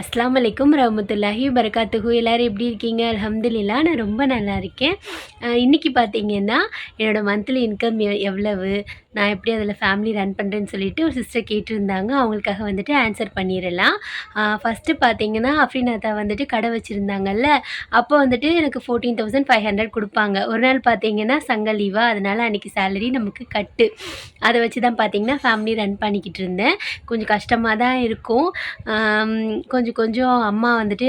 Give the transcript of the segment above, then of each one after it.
அஸ்லாம் வலைக்கும் ரஹமத்துல்லாஹி பரகாத்துஹு எல்லோரும் எப்படி இருக்கீங்க? அலமதுல்லா நான் ரொம்ப நல்லா இருக்கேன். இன்றைக்கி இன்னைக்கு பார்த்தீங்கன்னா என்னோடய மந்த்லி இன்கம் எவ்வளவு? நான் எப்படி அதில் ஃபேமிலி ரன் பண்ணுறேன்னு சொல்லிட்டு ஒரு சிஸ்டர் கேட்டிருந்தாங்க. அவங்களுக்காக வந்துட்டு ஆன்சர் பண்ணிடலாம். ஃபஸ்ட்டு பார்த்தீங்கன்னா அஃப்ரினாதா வந்துட்டு கடை வச்சுருந்தாங்கல்ல அப்போ வந்துட்டு எனக்கு ஃபோர்டீன் தௌசண்ட் ஃபைவ் ஹண்ட்ரட் கொடுப்பாங்க. ஒரு நாள் பார்த்தீங்கன்னா சங்க லீவா அதனால் அன்றைக்கி சேலரி நமக்கு கட்டு. அதை வச்சு தான் பார்த்தீங்கன்னா ஃபேமிலி ரன் பண்ணிக்கிட்டு இருந்தேன். கொஞ்சம் கஷ்டமாக தான் இருக்கும். கொஞ்சம் கொஞ்சம் கொஞ்சம் அம்மா வந்துட்டு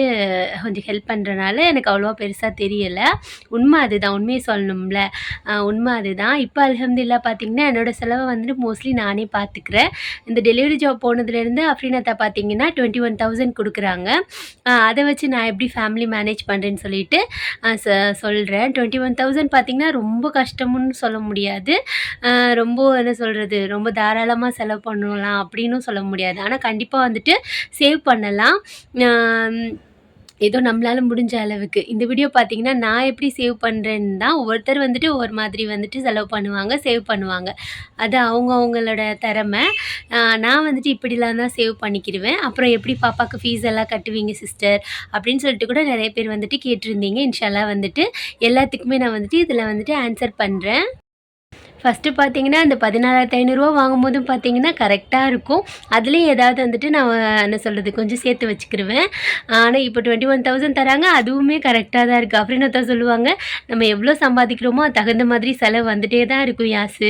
கொஞ்சம் ஹெல்ப் பண்ணுறனால எனக்கு அவ்வளோவா பெருசாக தெரியலை. உண்மை அதுதான். உண்மையை சொல்லணும்ல. உண்மை அதுதான். இப்போ அலமதுல்லா பார்த்தீங்கன்னா என்னோடய செலவை வந்துட்டு மோஸ்ட்லி நானே பார்த்துக்கிறேன். இந்த டெலிவரி ஜாப் போனதுலேருந்து அஃப்ரீனாத்தா பார்த்தீங்கன்னா டுவெண்ட்டி ஒன் தௌசண்ட் கொடுக்குறாங்க அதை வச்சு நான் எப்படி ஃபேமிலி மேனேஜ் பண்ணுறேன்னு சொல்லிட்டு ச சொல்கிறேன் டுவெண்ட்டி ஒன் தௌசண்ட் பார்த்தீங்கன்னா ரொம்ப கஷ்டம்னு சொல்ல முடியாது. ரொம்ப என்ன சொல்கிறது ரொம்ப தாராளமாக செலவு பண்ணலாம் அப்படின்னும் சொல்ல முடியாது. ஆனால் கண்டிப்பாக வந்துட்டு சேவ் பண்ணலாம். ஏதோ நம்மளால முடிஞ்ச அளவுக்கு. இந்த வீடியோ பார்த்தீங்கன்னா நான் எப்படி சேவ் பண்ணுறேன்னு தான் ஒவ்வொருத்தர் வந்துட்டு ஒவ்வொரு மாதிரி வந்துட்டு செலவு பண்ணுவாங்க சேவ் பண்ணுவாங்க. அது அவங்க அவங்களோட திறமை. நான் வந்துட்டு இப்படிலாம் தான் சேவ் பண்ணிக்கிடுவேன் அப்புறம் எப்படி பாப்பாவுக்கு ஃபீஸ் எல்லாம் கட்டுவீங்க சிஸ்டர் அப்படின்னு சொல்லிட்டு கூட நிறைய பேர் வந்துட்டு கேட்டிருந்தீங்க. இன்ஷால்லா வந்துட்டு எல்லாத்துக்குமே நான் வந்துட்டு இதில் வந்துட்டு ஆன்சர் பண்ணுறேன் ஃபஸ்ட்டு பார்த்தீங்கன்னா அந்த பதினாலாயிரத்து ஐநூறுரூவா வாங்கும்போதும் பார்த்தீங்கன்னா கரெக்டாக இருக்கும். அதுலேயும் ஏதாவது வந்துட்டு நான் என்ன சொல்கிறது கொஞ்சம் சேர்த்து வச்சுக்கிருவேன். ஆனால் இப்போ டுவெண்ட்டி ஒன் தௌசண்ட் தராங்க அதுவுமே கரெக்டாக தான் இருக்குது அப்படின்னு தான் சொல்லுவாங்க நம்ம எவ்வளோ சம்பாதிக்கிறோமோ அது தகுந்த மாதிரி செலவு வந்துட்டே தான் இருக்கும் யாசு.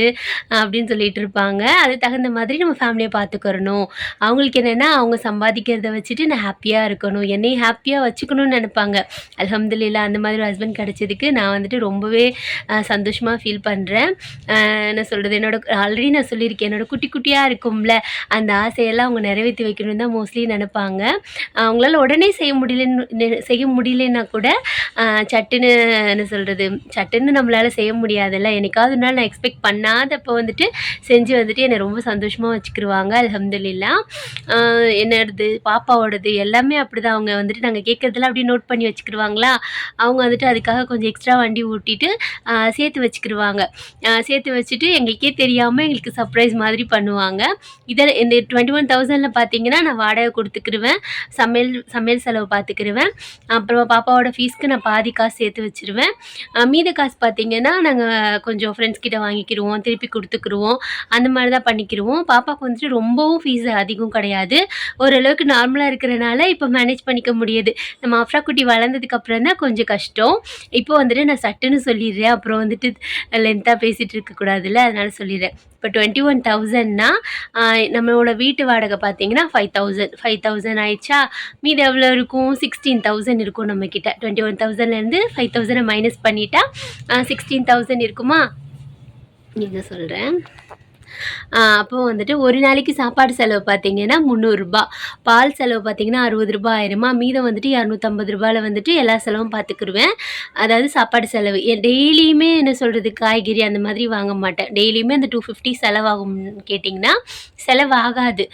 அப்படின்னு சொல்லிட்டு இருப்பாங்க. அது தகுந்த மாதிரி நம்ம ஃபேமிலியை பார்த்துக்கிறணும். அவங்களுக்கு என்னென்னா அவங்க சம்பாதிக்கிறத வச்சுட்டு நான் ஹாப்பியாக இருக்கணும். என்னையும் ஹாப்பியாக வச்சுக்கணும்னு நினைப்பாங்க. அலமதுல்லா அந்த மாதிரி ஒரு ஹஸ்பண்ட் கிடச்சதுக்கு நான் வந்துட்டு ரொம்பவே சந்தோஷமாக ஃபீல் பண்ணுறேன் என்ன சொல்கிறது என்னோட ஆல்ரெடி நான் சொல்லியிருக்கேன். என்னோட குட்டி குட்டியாக இருக்கும்ல அந்த ஆசையெல்லாம் அவங்க நிறைவேற்றி வைக்கணும்னு தான் மோஸ்ட்லி நினைப்பாங்க. அவங்களால உடனே செய்ய முடியலன்னு செய்ய முடியலன்னா கூட சட்டுன்னு என்ன சொல்கிறது சட்டுன்னு நம்மளால் செய்ய முடியாதுல்ல. என்னைக்காவது நாள் நான் எக்ஸ்பெக்ட் பண்ணாதப்போ வந்துட்டு செஞ்சு வந்துட்டு என்னை ரொம்ப சந்தோஷமாக வச்சுக்கிருவாங்க அல்ஹம்துலில்லா. ஆஹ் என்னோடது பாப்பாவோடது எல்லாமே அப்படி தான் அவங்க வந்துட்டு நாங்கள் கேட்குறதெல்லாம் அப்படியே நோட் பண்ணி வச்சுக்கிருவாங்களா? அவங்க வந்துட்டு அதுக்காக கொஞ்சம் எக்ஸ்ட்ரா வண்டி ஊட்டிட்டு சேர்த்து வச்சுக்கிருவாங்க. சேர்த்து வச்சுட்டு எங்களுக்கே தெரியாமல் எங்களுக்கு சர்ப்ரைஸ் மாதிரி பண்ணுவாங்க. இதில் இந்த டுவெண்ட்டி ஒன் தௌசண்டில் பார்த்தீங்கன்னா நான் வாடகை கொடுத்துக்கிருவேன். சமையல் சமையல் செலவு பார்த்துக்கிடுவேன் அப்புறம் பாப்பாவோட ஃபீஸ்க்கு நான் பாதி காசு சேர்த்து வச்சுருவேன். மீத காசு பார்த்தீங்கன்னா நாங்கள் கொஞ்சம் ஃப்ரெண்ட்ஸ் கிட்ட வாங்கிக்கிடுவோம் திருப்பி கொடுத்துக்கிருவோம். அந்த மாதிரி தான் பண்ணிக்கிடுவோம் பாப்பாவுக்கு வந்துட்டு ரொம்பவும் ஃபீஸ் அதிகம் கிடையாது. ஓரளவுக்கு நார்மலாக இருக்கிறனால இப்போ மேனேஜ் பண்ணிக்க முடியுது. நம்ம அஃப்ரா குட்டி வளர்ந்ததுக்கு அப்புறம் தான் கொஞ்சம் கஷ்டம். இப்போ வந்துட்டு நான் சட்டுன்னு சொல்லிடுறேன். அப்புறம் வந்துட்டு லென்த்தாக பேசிட்டு இருக்கக்கூடாதுல்ல அதனால சொல்லிடுறேன். இப்போ டுவெண்ட்டி ஒன் தௌசண்ட்னா நம்மளோட வீட்டு வாடகை பார்த்தீங்கன்னா ஃபைவ் தௌசண்ட் ஃபைவ் தௌசண்ட் ஆயிடுச்சா? மீது எவ்வளோ இருக்கும்? சிக்ஸ்டீன் தௌசண்ட் இருக்கும் நம்மக்கிட்ட டுவெண்ட்டி ஒன் தௌசண்ட்லேருந்து ஃபைவ் தௌசண்டை மைனஸ் பண்ணிட்டா சிக்ஸ்டீன் தௌசண்ட் இருக்குமா? நீங்கள் சொல்கிறேன் அப்போது வந்துட்டு ஒரு நாளைக்கு சாப்பாடு செலவு பார்த்தீங்கன்னா முந்நூறுரூபா பால் செலவு பார்த்தீங்கன்னா அறுபது ரூபா ஆயிருமா? மீதம் வந்துட்டு இரநூத்தம்பது ரூபாயில் வந்துட்டு எல்லா செலவும் பார்த்துக்குருவேன் அதாவது சாப்பாடு செலவு. டெய்லியுமே என்ன சொல்கிறது காய்கறி அந்த மாதிரி வாங்க மாட்டேன். டெய்லியுமே அந்த டூ ஃபிஃப்டி செலவாகும்னு கேட்டிங்கன்னா செலவாகாது.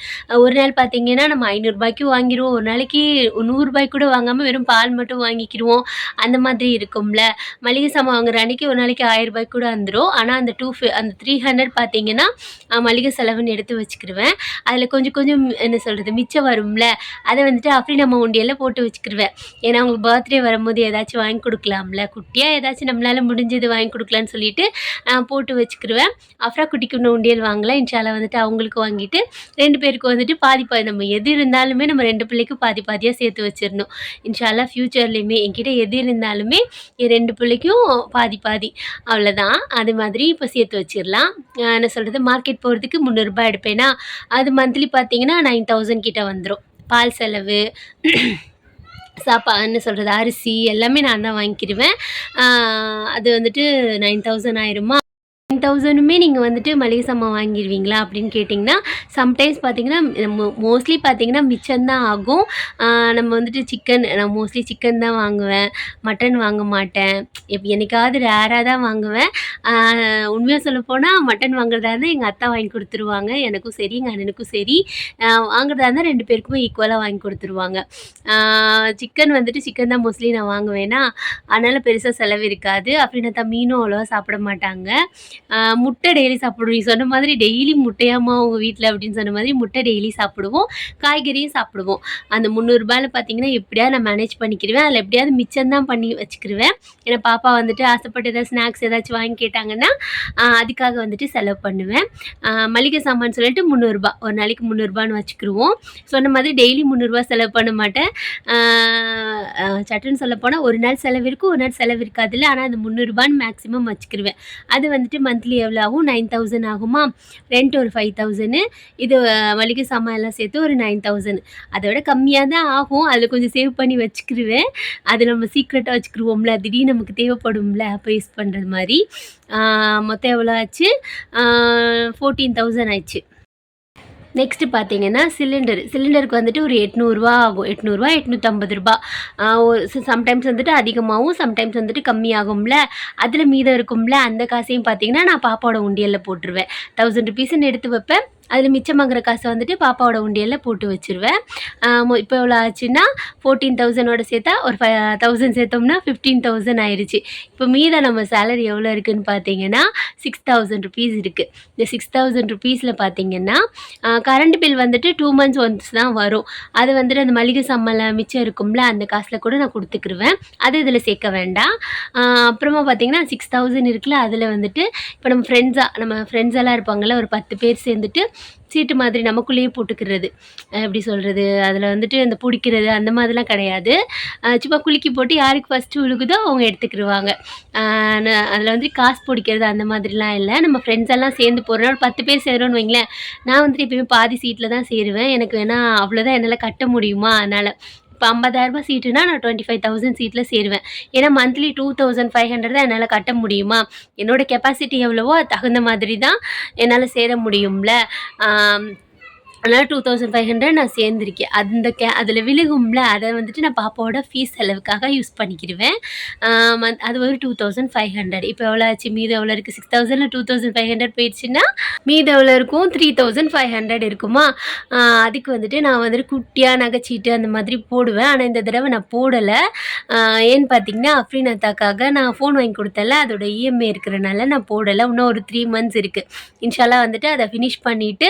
ஒரு நாள் பார்த்தீங்கன்னா நம்ம ஐநூறுரூபாய்க்கு வாங்கிடுவோம் ஒரு நாளைக்கு நூறுரூபாய்க்கு கூட வாங்காமல் வெறும் பால் மட்டும் வாங்கிக்கிடுவோம் அந்த மாதிரி இருக்கும்ல. மளிகை சாமான் வாங்குற அன்றைக்கி ஒரு நாளைக்கு ஆயிரம் ரூபாய்க்கு கூட வந்துடும் ஆனால் அந்த டூ ஃபி அந்த த்ரீ ஹண்ட்ரட் பார்த்தீங்கன்னா மளிகை செலவுன்னு எடுத்து வச்சுக்கிடுவேன் அதில் கொஞ்சம் கொஞ்சம் என்ன சொல்கிறது மிச்சம் வரும்ல அதை வந்துட்டு அப்படி நம்ம உண்டியலில் போட்டு வச்சுக்கிடுவேன் ஏன்னா அவங்களுக்கு பர்த்டே வரும்போது ஏதாச்சும் வாங்கி கொடுக்கலாம்ல. குட்டியாக ஏதாச்சும் நம்மளால் முடிஞ்சது வாங்கி கொடுக்கலான்னு சொல்லிட்டு நான் போட்டு வச்சுக்கிடுவேன் அஃப்ரா குட்டிக்கு இன்னும் உண்டியல் வாங்கலாம். இன்ஷால்லா வந்துட்டு அவங்களுக்கு வாங்கிட்டு ரெண்டு பேருக்கு வந்துட்டு பாதி பாதி நம்ம எது இருந்தாலுமே நம்ம ரெண்டு பிள்ளைக்கும் பாதி பாதியாக சேர்த்து வச்சிடணும். இன்ஷால்லா ஃப்யூச்சர்லேயுமே என்கிட்ட எது இருந்தாலுமே என் ரெண்டு பிள்ளைக்கும் பாதி பாதி. அவ்வளோதான் அது மாதிரி இப்போ சேர்த்து வச்சிடலாம். என்ன சொல்கிறது மார்க்கெட் போகிறதுக்கு முந்நூறுரூபா எடுப்பேன்னா அது மந்த்லி பார்த்தீங்கன்னா நைன் தௌசண்ட் கிட்ட வந்துடும் பால் செலவு சாப்பா என்ன சொல்கிறது அரிசி எல்லாமே நான் தான் வாங்கிக்கிடுவேன் அது வந்துட்டு நைன் தௌசண்ட் ஆயிருமா? நைன் தௌசண்டுமே நீங்கள் வந்துட்டு மளிகை சாமான் வாங்கிடுவீங்களா அப்படின்னு கேட்டிங்கன்னா சம்டைம்ஸ் பார்த்தீங்கன்னா மோஸ்ட்லி பார்த்தீங்கன்னா மிச்சம்தான் ஆகும். நம்ம வந்துட்டு சிக்கன் நான் மோஸ்ட்லி சிக்கன் தான் வாங்குவேன். மட்டன் வாங்க மாட்டேன். எப் என்னைக்காவது ரேராக தான் வாங்குவேன். உண்மையாக சொல்ல போனால் மட்டன் வாங்குறதா இருந்தால் எங்கள் அத்தா வாங்கி கொடுத்துருவாங்க. எனக்கும் சரி எங்கள் அண்ணனுக்கும் சரி. வாங்குறதா இருந்தால் ரெண்டு பேருக்குமே ஈக்குவலாக வாங்கி கொடுத்துருவாங்க. சிக்கன் வந்துட்டு சிக்கன் தான் மோஸ்ட்லி நான் வாங்குவேன்னா அதனால் பெருசாக செலவு இருக்காது. அப்படின்னா தான் மீனும் அவ்வளோவா சாப்பிட மாட்டாங்க. முட்டை டெய்லி சாப்பிடுவோம். நீ சொன்ன மாதிரி டெய்லி முட்டையாம்மா உங்கள் வீட்டில் அப்படின்னு சொன்ன மாதிரி முட்டை டெய்லி சாப்பிடுவோம். காய்கறியும் சாப்பிடுவோம். அந்த முந்நூறுரூபாயில் பார்த்தீங்கன்னா எப்படியாவது நான் மேனேஜ் பண்ணிக்கிடுவேன் அதில் எப்படியாவது மிச்சம் தான் பண்ணி வச்சுக்கிடுவேன் ஏன்னா பாப்பா வந்துட்டு ஆசைப்பட்டு ஏதாவது ஸ்நாக்ஸ் ஏதாச்சும் வாங்கி கேட்டாங்கன்னா அதுக்காக வந்துட்டு செலவு பண்ணுவேன். மளிகை சாமான் சொல்லிட்டு முந்நூறுரூபா ஒரு நாளைக்கு முந்நூறுரூபான்னு வச்சுக்கிடுவோம் சொன்ன மாதிரி டெய்லி முந்நூறுரூவா செலவு பண்ண மாட்டேன். சட்டுன்னு சொல்ல போனால் ஒரு நாள் செலவு இருக்கும் ஒரு நாள் செலவு இருக்காதுல்ல ஆனால் அந்த முந்நூறுரூபான்னு மேக்ஸிமம் வச்சுக்கிடுவேன் அது வந்துட்டு மந்த்லி எவ்வளோ ஆகும் நைன் தௌசண்ட் ஆகுமா? ரெண்ட் ஒரு ஃபைவ் தௌசண்ட் இது மளிகை சாமான் எல்லாம் சேர்த்து ஒரு நைன் தௌசண்ட் அதை விட கம்மியாக தான் ஆகும். அதில் கொஞ்சம் சேவ் பண்ணி வச்சுக்கிருவேன். அது நம்ம சீக்ரெட்டாக வச்சுக்கிருவோம்ல. திடீர்னு நமக்கு தேவைப்படும்ல. அப்போ யூஸ் பண்ணுறது மாதிரி. மொத்தம் எவ்வளோ ஆச்சு? ஃபோர்டீன் தௌசண்ட் ஆயிடுச்சு. நெக்ஸ்ட்டு பார்த்தீங்கன்னா சிலிண்டர் சிலிண்டருக்கு வந்துட்டு ஒரு எட்நூறுரூவா ஆகும். எட்நூறுரூவா எட்நூற்றம்பது ரூபா. சம்டைம்ஸ் வந்துட்டு அதிகமாகவும் சம்டைம்ஸ் வந்துட்டு கம்மியாகும்ல. அதில் மீதம் இருக்கும்ல. அந்த காசையும் பார்த்தீங்கன்னா நான் பாப்பாவோட உண்டியலில் போட்டுருவேன். தௌசண்ட் ருபீஸ்ன்னு எடுத்து வைப்பேன். அதில் மிச்சமாகிற காசை வந்துட்டு பாப்பாவோட உண்டியலில் போட்டு வச்சுருவேன். இப்போ எவ்வளோ ஆச்சுன்னா ஃபோர்டீன் தௌசண்டோட சேர்த்தா ஒரு ஃபைவ் தௌசண்ட் சேர்த்தோம்னா ஃபிஃப்டீன் தௌசண்ட் ஆயிடுச்சு இப்போ மீத நம்ம சேலரி எவ்வளோ இருக்குதுன்னு பார்த்தீங்கன்னா சிக்ஸ் தௌசண்ட் ருபீஸ் இருக்குது இந்த சிக்ஸ் தௌசண்ட் ருபீஸில் பார்த்தீங்கன்னா கரண்ட் பில் வந்துட்டு டூ மந்த்ஸ் ஒன்ஸ் தான் வரும். அது வந்துட்டு அந்த மளிகை சாமான்ல மிச்சம் இருக்கும்ல அந்த காசில் கூட நான் கொடுத்துக்கிருவேன். அது இதில் சேர்க்க வேண்டாம். அப்புறமா பார்த்தீங்கன்னா சிக்ஸ் தௌசண்ட் இருக்குல்ல அதில் வந்துட்டு இப்போ நம்ம ஃப்ரெண்ட்ஸாக நம்ம ஃப்ரெண்ட்ஸ் எல்லாம் இருப்பாங்கள்ல ஒரு பத்து பேர் சேர்ந்துட்டு சீட்டு மாதிரி நமக்குள்ளேயே போட்டுக்கிறது. எப்படி சொல்கிறது அதில் வந்துட்டு அந்த பிடிக்கிறது அந்த மாதிரிலாம் கிடையாது. சும்மா குலுக்கி போட்டு யாருக்கு ஃபஸ்ட்டு விழுகுதோ அவங்க எடுத்துக்கிருவாங்க. அதில் வந்து காசு பிடிக்கிறது அந்த மாதிரிலாம் இல்லை. நம்ம ஃப்ரெண்ட்ஸ் எல்லாம் சேர்ந்து போகிறோம் ஒரு பத்து பேர் சேரோன்னு வைங்களேன். நான் வந்துட்டு எப்பயுமே பாதி சீட்டில் தான் சேருவேன். எனக்கு வேணால் அவ்வளோதான் என்னால் கட்ட முடியுமா? அதனால் இப்போ ஐம்பதாயிரரூபா சீட்டுனா நான் டுவெண்ட்டி ஃபைவ் தௌசண்ட் சீட்டில் சேருவேன். ஏன்னா monthly two thousand five hundred தான் என்னால் கட்ட முடியுமா? என்னோட கெப்பாசிட்டி எவ்வளவோ தகுந்த மாதிரி தான் என்னால் சேர முடியும்ல. அதனால் டூ தௌசண்ட் ஃபைவ் ஹண்ட்ரட் நான் சேர்ந்துருக்கேன். அந்த கே அதில் விழுகும்ல அதை வந்துட்டு நான் பாப்பாவோட ஃபீஸ் செலவுக்காக யூஸ் பண்ணிக்கிடுவேன் அது- ஒரு டூ தௌசண்ட் ஃபைவ் ஹண்ட்ரட் இப்போ எவ்வளோ ஆச்சு? மீது எவ்வளோ இருக்குது சிக்ஸ் தௌசண்டில் டூ தௌசண்ட் ஃபைவ் ஹண்ட்ரட் போயிடுச்சுன்னா மீது எவ்வளோ இருக்கும்? த்ரீ தௌசண்ட் ஃபைவ் ஹண்ட்ரட் இருக்குமா? அதுக்கு வந்துட்டு நான் வந்துட்டு குட்டியாக நகைச்சீட்டு அந்த மாதிரி போடுவேன். ஆனால் இந்த தடவை நான் போடலை. ஏன்னு பார்த்தீங்கன்னா அஃப்ரீன் அத்தாக்காக நான் ஃபோன் வாங்கி கொடுத்தல அதோட இஎம்ஐ இருக்கிறனால நான் போடலை. இன்னும் ஒரு த்ரீ மந்த்ஸ் இருக்குது இன்ஷாலாக வந்துட்டு அதை ஃபினிஷ் பண்ணிவிட்டு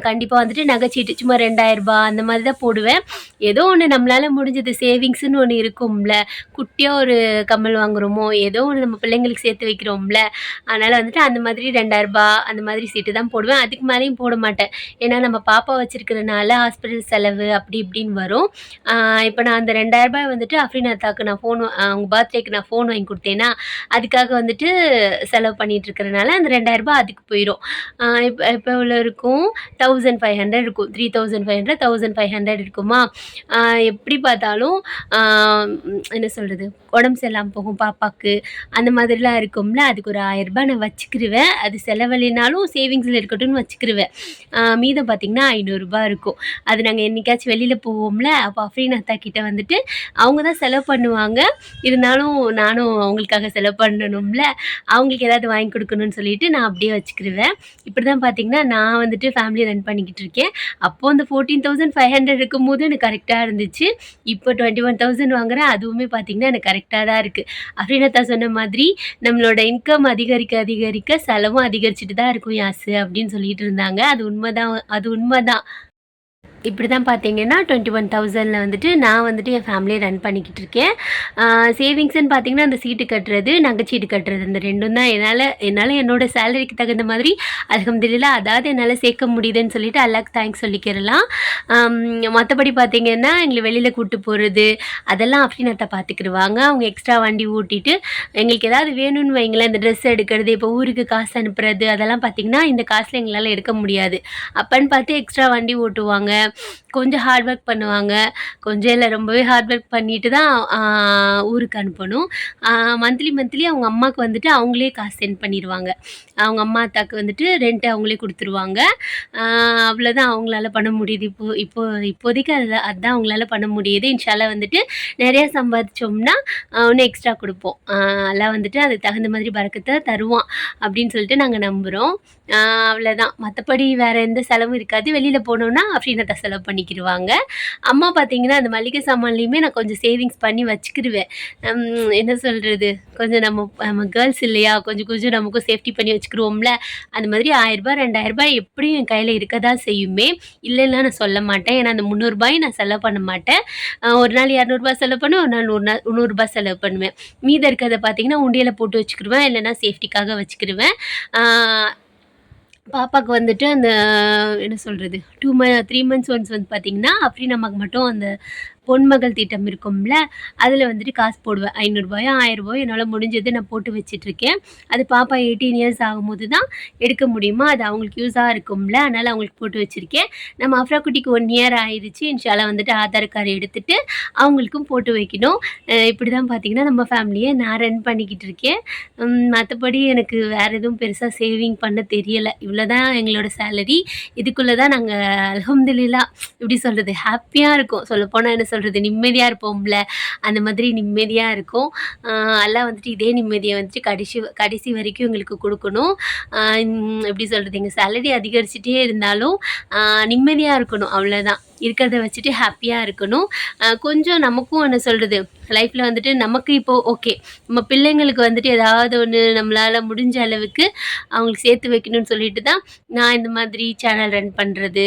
கண்டிப்பாக வந்துட்டு நகைச்சீட்டு சும்மா ரெண்டாயிரரூபா அந்த மாதிரி தான் போடுவேன். ஏதோ ஒன்று நம்மளால் முடிஞ்சது சேவிங்ஸ்னு ஒன்று இருக்கும்ல. குட்டியாக ஒரு கம்மல் வாங்குறோமோ ஏதோ ஒன்று நம்ம பிள்ளைங்களுக்கு சேர்த்து வைக்கிறோம்ல. அதனால் வந்துட்டு அந்த மாதிரி ரெண்டாயிரரூபா அந்த மாதிரி சீட்டு தான் போடுவேன். அதுக்கு மேலேயும் போட மாட்டேன். ஏன்னா நம்ம பாப்பா வச்சிருக்கிறனால ஹாஸ்பிட்டல் செலவு அப்படி இப்படின்னு வரும். இப்போ நான் அந்த ரெண்டாயிரரூபாய் வந்துட்டு அஃப்ரீன் அத்தாக்கு நான் ஃபோன் அவங்க பர்த்டேக்கு நான் ஃபோன் வாங்கி கொடுத்தேன்னா அதுக்காக வந்துட்டு செலவு பண்ணிகிட்டு இருக்கிறனால அந்த ரெண்டாயிரரூபா அதுக்கு போயிடும் இப்போ இப்போ உள்ள இருக்கும் தௌசண்ட் ஃபைவ் ஃபைவ் ஹண்ட்ரட் இருக்கும். Three thousand five hundred thousand five hundred இருக்குமா? எப்படி பார்த்தாலும் என்ன சொல்கிறது உடம்பு சரியில்லாமல் போகும் பாப்பாக்கு. அந்த மாதிரிலாம் இருக்கும்ல? அதுக்கு ஒரு ஆயிரரூபா நான் வச்சுக்கிருவேன். அது செலவழினாலும் சேவிங்ஸில் இருக்கட்டும்னு வச்சுக்கிருவேன். மீதம் பார்த்திங்கன்னா ஐநூறுரூபா இருக்கும். அது நாங்கள் என்றைக்காச்சும் வெளியில் போவோம்ல? அப்போ அஃப்ரீன் அத்தா கிட்டே வந்துட்டு அவங்க தான் செலவு பண்ணுவாங்க. இருந்தாலும் நானும் அவங்களுக்காக செலவு பண்ணணும்ல? அவங்களுக்கு ஏதாவது வாங்கி கொடுக்கணும்னு சொல்லிட்டு நான் அப்படியே வச்சுக்கிருவேன். இப்படி தான் பார்த்தீங்கன்னா நான் வந்துட்டு ஃபேமிலி ரன் பண்ணிக்கிட்டு இருக்கேன் அப்போது அந்த ஃபோர்டீன் தௌசண்ட் ஃபைவ் ஹண்ட்ரட் இருக்கும்போது எனக்கு கரெக்டாக இருந்துச்சு. இப்போ டுவெண்ட்டி ஒன் தௌசண்ட் வாங்குறேன். அதுவுமே பார்த்தீங்கன்னா எனக்கு கரெக்டாக தான் இருக்குது அஃப்ரீனத்தா சொன்ன மாதிரி நம்மளோட இன்கம் அதிகரிக்க அதிகரிக்க செலவும் அதிகரிச்சுட்டு தான் இருக்கும் யாசு அப்படின்னு சொல்லிட்டு இருந்தாங்க. அது உண்மைதான் அது உண்மைதான். இப்படி தான் பார்த்தீங்கன்னா டுவெண்ட்டி ஒன் தௌசண்டில் வந்துட்டு நான் வந்துட்டு என் ஃபேமிலியை ரன் பண்ணிக்கிட்டு இருக்கேன். சேவிங்ஸ்ன்னு பார்த்தீங்கன்னா அந்த சீட்டு கட்டுறது நகைச்சீட்டு கட்டுறது இந்த ரெண்டும் தான் என்னால் என்னால் என்னோட சேலரிக்கு தகுந்த மாதிரி அலகம்தில்லா அதாவது என்னால் சேர்க்க முடியுதுன்னு சொல்லிட்டு அல்லாக்கு தேங்க்ஸ் சொல்லிக்கிறலாம் மற்றபடி பார்த்தீங்கன்னா எங்களை வெளியில் கூப்பிட்டு போகிறது அதெல்லாம் அஃப்ரீனத்தை பார்த்துக்கிடுவாங்க அவங்க எக்ஸ்ட்ரா வண்டி ஓட்டிட்டு எங்களுக்கு ஏதாவது வேணும்னு வைங்களேன் இந்த ட்ரெஸ் எடுக்கிறது இப்போ ஊருக்கு காசு அனுப்புறது அதெல்லாம் பார்த்தீங்கன்னா இந்த காசில் எங்களால் எடுக்க முடியாது. அப்பன்னு பார்த்து எக்ஸ்ட்ரா வண்டி ஓட்டுவாங்க. கொஞ்சம் ஹார்ட் ஒர்க் பண்ணுவாங்க. கொஞ்சம் இல்லை ரொம்பவே ஹார்ட் ஒர்க் பண்ணிட்டு தான் ஊருக்கு அனுப்பணும். மந்த்லி மந்த்லி அவங்க அம்மாவுக்கு வந்துட்டு அவங்களே காசு சென்ட் பண்ணிடுவாங்க அவங்க அம்மா அத்தாக்கு வந்துட்டு ரெண்ட் அவங்களே கொடுத்துருவாங்க. அவ்வளோதான் அவங்களால பண்ண முடியுது. இப்போ இப்போ இப்போதைக்கு அது அதுதான் அவங்களால பண்ண முடியுது. இன்ஷால்லா வந்துட்டு நிறையா சம்பாதிச்சோம்னா இன்னும் எக்ஸ்ட்ரா கொடுப்போம். எல்லாம் வந்துட்டு அதுக்கு தகுந்த மாதிரி பறக்கத்தை தருவான் அப்படின்னு சொல்லிட்டு நாங்கள் நம்புகிறோம் அவ்வளோதான் மற்றபடி வேறு எந்த செலவும் இருக்காது. வெளியில் போனோம்னா அப்படின்னு செலவு பண்ணிக்கிடுவாங்க அம்மா பார்த்தீங்கன்னா அந்த மளிகை சாமான்லேயுமே நான் கொஞ்சம் சேவிங்ஸ் பண்ணி வச்சுக்கிடுவேன் என்ன சொல்கிறது கொஞ்சம் நம்ம நம்ம கேர்ள்ஸ் இல்லையா? கொஞ்சம் கொஞ்சம் நமக்கும் சேஃப்டி பண்ணி வச்சுக்கிடுவோம்ல அந்த மாதிரி ஆயிரரூபா ரெண்டாயிரரூபா எப்படியும் என் கையில் இருக்க தான் செய்யுமே. இல்லைன்னா நான் சொல்ல மாட்டேன். ஏன்னா அந்த முந்நூறுபாயும் நான் செலவு பண்ண மாட்டேன். ஒரு நாள் இரநூறுபா செலவு பண்ணுவேன் ஒரு நாள் நூறு நாள் நூறுரூபா செலவு பண்ணுவேன். மீதம் இருக்கிறத பார்த்தீங்கன்னா உண்டியில் போட்டு வச்சுக்கிடுவேன் இல்லைன்னா சேஃப்டிக்காக வச்சுக்கிடுவேன் பாப்பாவுக்கு வந்துட்டு அந்த என்ன சொல்கிறது டூ ம த்ரீ மந்த்ஸ் ஒன்ஸ் வந்து பார்த்திங்கன்னா அப்படி நமக்கு மட்டும் அந்த பொன்மகள் திட்டம் இருக்கும்ல அதில் வந்துட்டு காசு போடுவேன். ஐநூறுரூபாயோ ஆயிரரூபாயோ என்னால் முடிஞ்சது நான் போட்டு வச்சிட்ருக்கேன். அது பாப்பா எயிட்டீன் இயர்ஸ் ஆகும்போது தான் எடுக்க முடியுமா? அது அவங்களுக்கு யூஸாக இருக்கும்ல அதனால் அவங்களுக்கு போட்டு வச்சுருக்கேன். நம்ம அஃப்ரா குட்டிக்கு ஒன் இயர் ஆயிடுச்சு இன்ஷால்லா வந்துட்டு ஆதார் கார்டு எடுத்துகிட்டு அவங்களுக்கும் போட்டு வைக்கணும். இப்படி தான் பார்த்திங்கன்னா நம்ம ஃபேமிலியை நான் ரன் பண்ணிக்கிட்டு இருக்கேன். மற்றபடி எனக்கு வேறு எதுவும் பெருசாக சேவிங் பண்ண தெரியலை. இவ்வளோ தான் எங்களோட சேலரி இதுக்குள்ளே தான் நாங்கள் அலமதுல்லா எப்படி சொல்கிறது ஹாப்பியாக இருக்கும். சொல்லப்போனால் என்ன சொல்கிறது நிம்மதியாக இருப்போம்ல? அந்த மாதிரி நிம்மதியாக இருக்கும். எல்லாம் வந்துட்டு இதே நிம்மதியை வந்துட்டு கடைசி கடைசி வரைக்கும் எங்களுக்கு கொடுக்கணும். எப்படி சொல்கிறது எங்கள் சேலரி அதிகரிச்சுட்டே இருந்தாலும் நிம்மதியாக இருக்கணும் அவ்வளோதான் இருக்கிறத வச்சுட்டு ஹாப்பியாக இருக்கணும். கொஞ்சம் நமக்கும் என்ன சொல்கிறது லைஃப்பில் வந்துட்டு நமக்கு இப்போது ஓகே நம்ம பிள்ளைங்களுக்கு வந்துட்டு ஏதாவது ஒன்று நம்மளால் முடிஞ்ச அளவுக்கு அவங்களுக்கு சேர்த்து வைக்கணும்னு சொல்லிட்டு தான் நான் இந்த மாதிரி சேனல் ரன் பண்ணுறது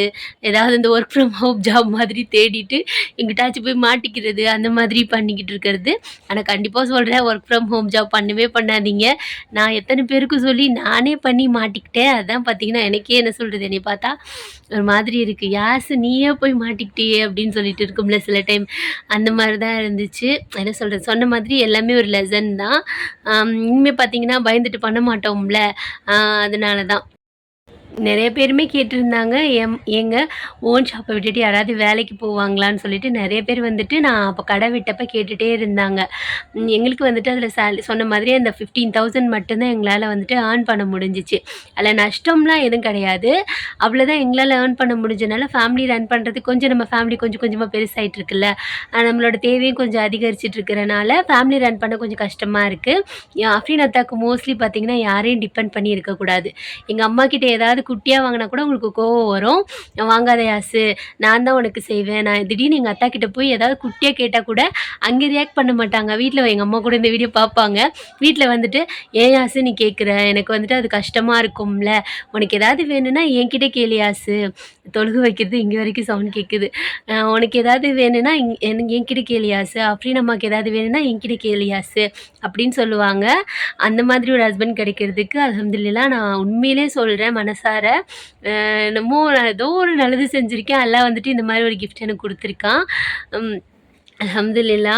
ஏதாவது இந்த ஒர்க் ஃப்ரம் ஹோம் ஜாப் மாதிரி தேடிட்டு எங்கிட்டாச்சும் போய் மாட்டிக்கிறது அந்த மாதிரி பண்ணிக்கிட்டு இருக்கிறது. ஆனால் கண்டிப்பாக சொல்கிறேன் ஒர்க் ஃப்ரம் ஹோம் ஜாப் பண்ணவே பண்ணாதீங்க. நான் எத்தனை பேருக்கு சொல்லி நானே பண்ணி மாட்டிக்கிட்டேன். அதான் பார்த்தீங்கன்னா எனக்கே என்ன சொல்கிறது என்னை பார்த்தா ஒரு மாதிரி இருக்குது யாசு நீயே போய் மாட்டிக்கிட்டியே அப்படின்னு சொல்லிட்டு இருக்கும்ல சில டைம் அந்த மாதிரி தான் இருந்துச்சு. என்ன சொல்கிறது சொன்ன மாதிரி எல்லாமே ஒரு லெசன் தான். இனிமேல் பார்த்தீங்கன்னா பயந்துட்டு பண்ண மாட்டோம்ல. அதனால தான் நிறைய பேருமே கேட்டிருந்தாங்க. எம் ஏங்க ஓன் ஷாப்பை விட்டுட்டு யாராவது வேலைக்கு போவாங்களான்னு சொல்லிட்டு நிறைய பேர் வந்துட்டு நான் அப்போ கடை விட்டப்ப கேட்டுகிட்டே இருந்தாங்க. எங்களுக்கு வந்துட்டு அதில் சேலரி சொன்ன மாதிரி அந்த ஃபிஃப்டீன் தௌசண்ட் மட்டும்தான் எங்களால் வந்துட்டு ஏர்ன் பண்ண முடிஞ்சிச்சு. அதில் நஷ்டம்லாம் எதுவும் கிடையாது. அவ்வளோதான் எங்களால் ஏர்ன் பண்ண முடிஞ்சனால ஃபேமிலி ரன் பண்ணுறது கொஞ்சம் நம்ம ஃபேமிலி கொஞ்சம் கொஞ்சமாக பெருசாகிட்டு இருக்குல்ல. நம்மளோட தேவையும் கொஞ்சம் அதிகரிச்சிட்டு இருக்கிறனால ஃபேமிலி ரன் பண்ண கொஞ்சம் கஷ்டமாக இருக்குது அஃப்ரீன் அத்தாக்கு மோஸ்ட்லி பார்த்தீங்கன்னா யாரையும் டிபெண்ட் பண்ணி இருக்கக்கூடாது. எங்கள் அம்மா கிட்டே ஏதாவது குட்டியாக வாங்கினா கூட உங்களுக்கு கோவம் வரும். வாங்காத யாசு நான் தான் உனக்கு செய்வேன். நான் திடீர்னு எங்கள் அத்தா கிட்ட போய் ஏதாவது குட்டியாக கேட்டால் கூட அங்கே ரியாக்ட் பண்ண மாட்டாங்க. வீட்டில் எங்கள் அம்மா கூட இந்த வீடியோ பார்ப்பாங்க வீட்டில் வந்துட்டு ஏன் யாசு நீ கேட்குற எனக்கு வந்துட்டு அது கஷ்டமாக இருக்கும்ல. உனக்கு ஏதாவது வேணும்னா என்கிட்ட கேளு யாசு தொழுகு வைக்கிறது இங்கே வரைக்கும் சவுண்ட் கேட்குது உனக்கு ஏதாவது வேணும்னா இங் என்கிட்ட கேளியாசு அப்படின்னு அம்மாவுக்கு ஏதாவது வேணும்னா என்கிட்ட கேளியாசு அப்படின்னு சொல்லுவாங்க. அந்த மாதிரி ஒரு ஹஸ்பண்ட் கிடைக்கிறதுக்கு அலமதுல்லாம் நான் உண்மையிலே சொல்கிறேன் மனசார வேற என்னமோ நான் ஏதோ ஒரு நல்லது செஞ்சுருக்கேன். எல்லாம் வந்துட்டு இந்த மாதிரி ஒரு கிஃப்ட் எனக்கு கொடுத்துருக்கான். அலமதுல்லா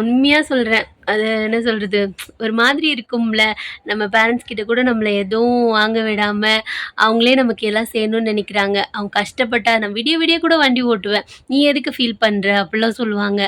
உண்மையாக சொல்கிறேன் அது என்ன சொல்கிறது ஒரு மாதிரி இருக்கும்ல. நம்ம பேரண்ட்ஸ் கிட்ட கூட நம்மளை எதுவும் வாங்க விடாமல் அவங்களே நமக்கு எல்லாம் செய்யணும்னு நினைக்கிறாங்க. அவங்க கஷ்டப்பட்டா நான் விடிய விடிய கூட வண்டி ஓட்டுவேன். நீ எதுக்கு ஃபீல் பண்ணுற அப்படிலாம் சொல்லுவாங்க.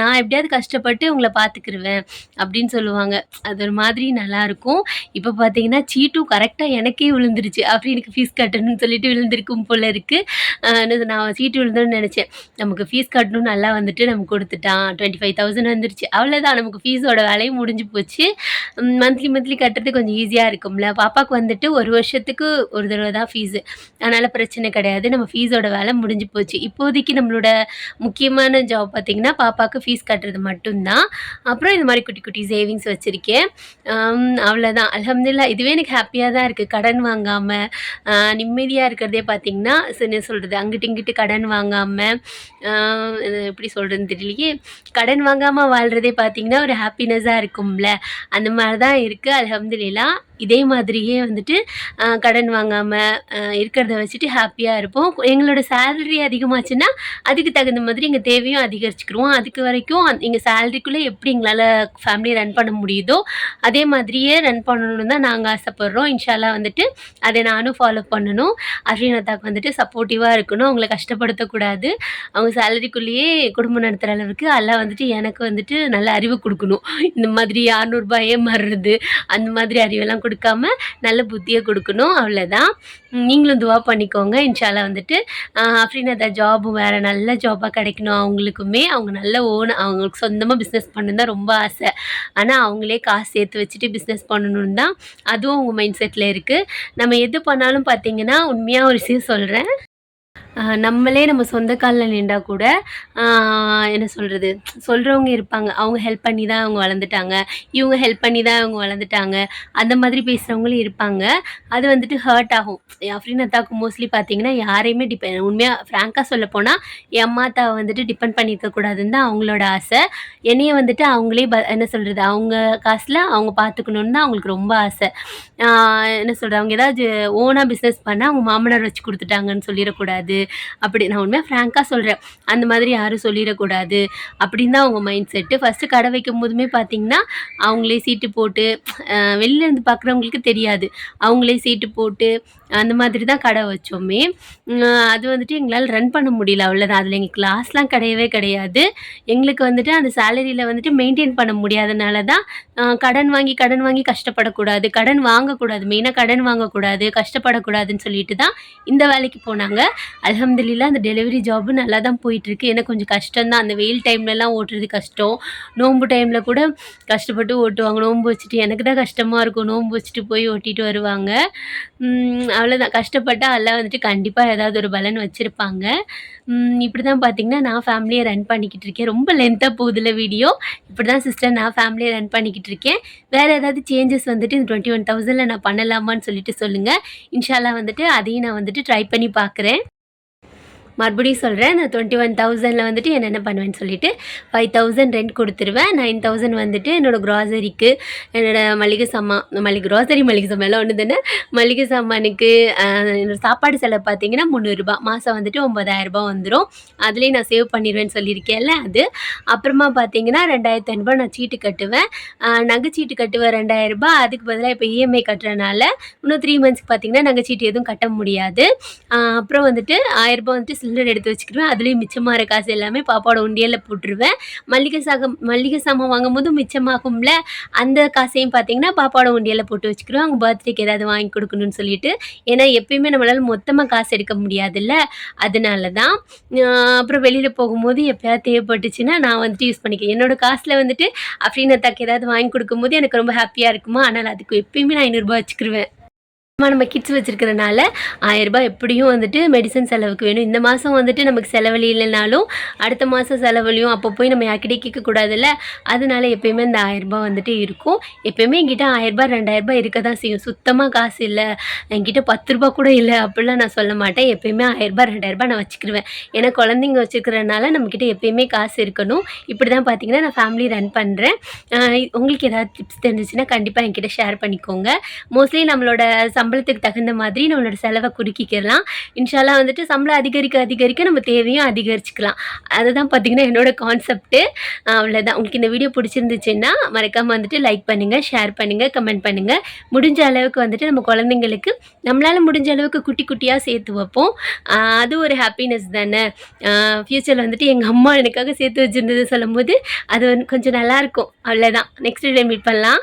நான் எப்படியாவது கஷ்டப்பட்டு உங்களை பார்த்துக்கிருவேன் அப்படின்னு சொல்லுவாங்க. அது ஒரு மாதிரி நல்லாயிருக்கும் இப்போ பார்த்தீங்கன்னா சீட்டும் கரெக்டாக எனக்கே விழுந்துருச்சு. அப்படி எனக்கு ஃபீஸ் கட்டணும்னு சொல்லிட்டு விழுந்திருக்கும் போல இருக்குது நான் சீட்டு விழுந்தோன்னு நினச்சேன். நமக்கு ஃபீஸ் கட்டணும் நல்லா வந்துட்டு நமக்கு கொடுத்துட்டான். டுவெண்ட்டி ஃபைவ் தௌசண்ட் வந்துருச்சு அவ்வளோதான் நமக்கு ஃபீஸோட வேலையும் முடிஞ்சு போச்சு. மந்த்லி மந்த்லி கட்டுறது கொஞ்சம் ஈஸியாக இருக்கும்ல. பாப்பாவுக்கு வந்துட்டு ஒரு வருஷத்துக்கு ஒரு தடவை தான் ஃபீஸு அதனால் பிரச்சனை கிடையாது. நம்ம ஃபீஸோட வேலை முடிஞ்சு போச்சு. இப்போதைக்கு நம்மளோட முக்கியமான ஜாப் பார்த்திங்கன்னா பாப்பாவுக்கு ஃபீஸ் கட்டுறது மட்டும்தான். அப்புறம் இந்த மாதிரி குட்டி குட்டி சேவிங்ஸ் வச்சுருக்கேன். அவ்வளோதான் அலமதுல்லா இதுவே எனக்கு ஹாப்பியாக தான் இருக்குது கடன் வாங்காமல் நிம்மதியாக இருக்கிறதே பார்த்திங்கன்னா என்ன சொல்கிறது அங்கிட்டு இங்கிட்டு கடன் வாங்காமல் எப்படி சொல்கிறதுன்னு தெரியலையே. கடன் வாங்காமல் வாழ்கிறதே பார்த்து பார்த்திங்கன்னா ஒரு ஹாப்பினஸ்ஸாக இருக்கும்ல. அந்த மாதிரி தான் இருக்குது அல்ஹம்துலில்லாஹ் இதே மாதிரியே வந்துட்டு கடன் வாங்காமல் இருக்கிறத வச்சுட்டு ஹாப்பியாக இருப்போம். எங்களோட சேலரி அதிகமாச்சுன்னா அதுக்கு தகுந்த மாதிரி எங்கள் தேவையும் அதிகரிச்சுக்கிடுவோம் அதுக்கு வரைக்கும் எங்கள் சேலரிக்குள்ளே எப்படி எங்களால் ஃபேமிலி ரன் பண்ண முடியுதோ அதே மாதிரியே ரன் பண்ணணும்னு தான் நாங்கள் ஆசைப்பட்றோம். இன்ஷால்லா வந்துட்டு அதை நானும் ஃபாலோ பண்ணணும். அஸ்வின் அத்தாக்கு வந்துட்டு சப்போர்ட்டிவாக இருக்கணும். அவங்கள கஷ்டப்படுத்தக்கூடாது. அவங்க சேலரிக்குள்ளேயே குடும்பம் நடத்துகிற அளவுக்கு எல்லாம் வந்துட்டு எனக்கு வந்துட்டு நல்லா அறிவு கொடுக்கணும். இந்த மாதிரி அறநூறுபா ஏமாறுறது அந்த மாதிரி அறிவெல்லாம் கொடுக்காம நல்ல புத்தியை கொடுக்கணும். அவ்வளோதான் நீங்களும் துவா பண்ணிக்கோங்க. இன்ஷால்லா வந்துட்டு அப்படின்னா ஜாபும் வேறு நல்ல ஜாபாக கிடைக்கணும் அவங்களுக்குமே. அவங்க நல்ல ஓன் அவங்களுக்கு சொந்தமாக பிஸ்னஸ் பண்ணணும் தான் ரொம்ப ஆசை. ஆனால் அவங்களே காசு சேர்த்து வச்சுட்டு பிஸ்னஸ் பண்ணணுன்னு தான் அதுவும் அவங்க மைண்ட் செட்டில் இருக்குது நம்ம எது பண்ணாலும் பார்த்தீங்கன்னா உண்மையாக ஒரு விஷயம் சொல்கிறேன் நம்மளே நம்ம சொந்த காலில் நின்றா கூட என்ன சொல்கிறது சொல்கிறவங்க இருப்பாங்க. அவங்க ஹெல்ப் பண்ணி தான் அவங்க வளர்ந்துட்டாங்க. இவங்க ஹெல்ப் பண்ணி தான் அவங்க வளர்ந்துட்டாங்க. அந்த மாதிரி பேசுகிறவங்களும் இருப்பாங்க. அது வந்துட்டு ஹர்ட் ஆகும். அப்படின்னு அத்தாவுக்கு மோஸ்ட்லி பார்த்தீங்கன்னா யாரையுமே டிபெண்ட் உண்மையாக ஃப்ராங்காக சொல்ல போனால் என் அம்மா அத்தாவை வந்துட்டு டிபெண்ட் பண்ணியிருக்கக்கூடாதுன்னு தான் அவங்களோட ஆசை. என்னைய வந்துட்டு அவங்களே ப என்ன சொல்கிறது அவங்க காசில் அவங்க பார்த்துக்கணுன்னு தான் அவங்களுக்கு ரொம்ப ஆசை. என்ன சொல்கிறது அவங்க ஏதாவது ஓனாக பிஸ்னஸ் பண்ணால் அவங்க மாமனார் வச்சு கொடுத்துட்டாங்கன்னு சொல்லிடக்கூடாது. அப்படி நான் உண்மையாக ஃப்ராங்காக சொல்கிறேன் அந்த மாதிரி யாரும் சொல்லிடக்கூடாது. அப்படின்னு தான் அவங்க மைண்ட் செட்டு ஃபஸ்ட்டு கடை வைக்கும் போதுமே பார்த்தீங்கன்னா அவங்களே சீட்டு போட்டு வெளிலேருந்து வெளில இருந்து பார்க்குறவங்களுக்கு தெரியாது. அவங்களே சீட்டு போட்டு அந்த மாதிரி தான் கடை வச்சோமே. அது வந்துட்டு எங்களால் ரன் பண்ண முடியல அவ்வளோதான் அதில் எங்களுக்கு லாஸ்லாம் கிடையவே கிடையாது. எங்களுக்கு வந்துட்டு அந்த சேலரியில் வந்துட்டு மெயின்டைன் பண்ண முடியாதனால தான் கடன் வாங்கி கடன் வாங்கி கஷ்டப்படக்கூடாது. கடன் வாங்கக்கூடாது. மெயினாக கடன் வாங்கக்கூடாது. கஷ்டப்படக்கூடாதுன்னு சொல்லிட்டு தான் இந்த வேலைக்கு போனாங்க. அல்ஹம்துலில்லாஹ் அந்த டெலிவரி ஜாபு நல்லா தான் போயிட்டுருக்கு. ஏன்னா கொஞ்சம் கஷ்டம்தான் அந்த வெயில் டைம்லலாம் ஓட்டுறது கஷ்டம். நோம்பு டைமில் கூட கஷ்டப்பட்டு ஓட்டுவாங்க. நோன்பு வச்சுட்டு எனக்கு தான் கஷ்டமாக இருக்கும். நோன்பு வச்சுட்டு போய் ஓட்டிட்டு வருவாங்க. அவ்வளோதான் கஷ்டப்பட்டால் எல்லாம் வந்துட்டு கண்டிப்பாக ஏதாவது ஒரு பலன் வச்சுருப்பாங்க. இப்படி தான் பார்த்தீங்கன்னா நான் ஃபேமிலியை ரன் பண்ணிக்கிட்டு இருக்கேன். ரொம்ப லென்த்தாக போகுதுல வீடியோ இப்படி தான் சிஸ்டர் நான் ஃபேமிலியை ரன் பண்ணிக்கிட்டு இருக்கேன். வேறு ஏதாவது சேஞ்சஸ் வந்துட்டு இந்த டுவெண்ட்டி ஒன் தௌசண்டில் நான் பண்ணலாமான்னு சொல்லிட்டு சொல்லுங்கள் இன்ஷால்லா வந்துட்டு அதையும் நான் வந்துட்டு ட்ரை பண்ணி பார்க்குறேன் மறுபடியும் சொல்கிறேன் நான் டுவெண்ட்டி ஒன் தௌசண்டில் வந்துட்டு என்னென்ன பண்ணுவேன்னு சொல்லிட்டு ஃபைவ் தௌசண்ட் ரெண்ட் கொடுத்துருவேன் நைன் தௌசண்ட் வந்துட்டு என்னோடய க்ராசரிக்கு என்னோடய மளிகை சாமான் மளிகை க்ராசரி மளிகை சாமான் எல்லாம் ஒன்று தானே மளிகை சாமானுக்கு என்னோடய சாப்பாடு செலவு பார்த்தீங்கன்னா முந்நூறுரூபா மாதம் வந்துட்டு ஒம்பதாயிரரூபா வந்துடும் அதுலேயும் நான் சேவ் பண்ணிடுவேன்னு சொல்லியிருக்கேன்ல அது. அப்புறமா பார்த்தீங்கன்னா ரெண்டாயிரத்தி ஐநூறுபா நான் சீட்டு கட்டுவேன். நகைச்சீட்டு கட்டுவேன் ரெண்டாயிரரூபா அதுக்கு பதிலாக இப்போ இஎம்ஐ கட்டுறதுனால இன்னும் த்ரீ மந்த்ஸ்க்கு பார்த்தீங்கன்னா நகைச்சீட்டு எதுவும் கட்ட முடியாது. அப்புறம் வந்துட்டு ஆயிரரூபா வந்துட்டு சிலிண்டர் எடுத்து வச்சுக்கிடுவேன். அதுலேயும் மிச்சமாகிற காசு எல்லாமே பாப்பாவோட உண்டியலில் போட்டுருவேன். மல்லிகை சாகம் மல்லிகை சாமான் வாங்கும்போது மிச்சமாகும்ல அந்த காசையும் பார்த்தீங்கன்னா பாப்பாவோட உண்டியலில் போட்டு வச்சுக்கிடுவேன். அவங்க பர்த்டேக்கு ஏதாவது வாங்கி கொடுக்கணும்னு சொல்லிட்டு. ஏன்னா எப்பயுமே நம்மளால் மொத்தமாக காசு எடுக்க முடியாதுல்ல. அதனால தான் அப்புறம் வெளியில் போகும்போது எப்போயாவது தேவைப்பட்டுச்சுன்னா நான் வந்துட்டு யூஸ் பண்ணிக்கிறேன் என்னோட காசில் வந்துட்டு அப்படின்னு தக்க ஏதாவது வாங்கி கொடுக்கும்போது எனக்கு ரொம்ப ஹாப்பியாக இருக்குமா? ஆனால் அதுக்கு எப்பயுமே நான் ஐநூறுரூபா வச்சுக்கிருவேன். அம்மா நம்ம கிட்ஸ் வச்சுருக்கிறனால ஆயிரரூபா எப்படியும் வந்துட்டு மெடிசன் செலவுக்கு வேணும். இந்த மாதம் வந்துட்டு நமக்கு செலவழி இல்லைனாலும் அடுத்த மாதம் செலவழியும் அப்போ போய் நம்ம யாக்கிட்டே கேட்கக்கூடாதுல்ல? அதனால எப்பயுமே இந்த ஆயிரரூபா வந்துட்டு இருக்கும். எப்பயுமே என்கிட்ட ஆயிரரூபா ரெண்டாயிரரூபா இருக்க தான் செய்யும். சுத்தமாக காசு இல்லை. என்கிட்ட பத்து ரூபா கூட இல்லை அப்படிலாம் நான் சொல்ல மாட்டேன். எப்பயுமே ஆயிரரூபா ரெண்டாயிரரூபா நான் வச்சுக்கிடுவேன் ஏன்னா குழந்தைங்க வச்சுருக்கிறனால நம்மக்கிட்ட எப்பயுமே காசு இருக்கணும். இப்படி தான் பார்த்தீங்கன்னா நான் ஃபேமிலி ரன் பண்ணுறேன் உங்களுக்கு ஏதாவது டிப்ஸ் தெரிஞ்சிச்சுன்னா கண்டிப்பாக என்கிட்ட ஷேர் பண்ணிக்கோங்க. மோஸ்ட்லி நம்மளோட சம்பளத்துக்கு தகுந்த மாதிரி நம்மளோட செலவை குறுக்கிக்கலாம். இன்ஷாலாக வந்துட்டு சம்பளம் அதிகரிக்க அதிகரிக்க நம்ம தேவையும் அதிகரிச்சுக்கலாம். அதுதான் பார்த்தீங்கன்னா என்னோடய கான்செப்ட்டு அவ்வளோதான் உங்களுக்கு இந்த வீடியோ பிடிச்சிருந்துச்சுன்னா மறக்காமல் வந்துட்டு லைக் பண்ணுங்கள் ஷேர் பண்ணுங்கள் கமெண்ட் பண்ணுங்கள் முடிஞ்ச அளவுக்கு வந்துட்டு நம்ம குழந்தைங்களுக்கு நம்மளால் முடிஞ்ச அளவுக்கு குட்டி குட்டியாக சேர்த்து வைப்போம். அது ஒரு ஹாப்பினஸ் தானே. ஃப்யூச்சரில் வந்துட்டு எங்கள் அம்மா எனக்காக சேர்த்து வச்சுருந்தது சொல்லும்போது அது வந்து கொஞ்சம் நல்லாயிருக்கும் அவ்வளோதான் நெக்ஸ்ட் டைம் மீட் பண்ணலாம்.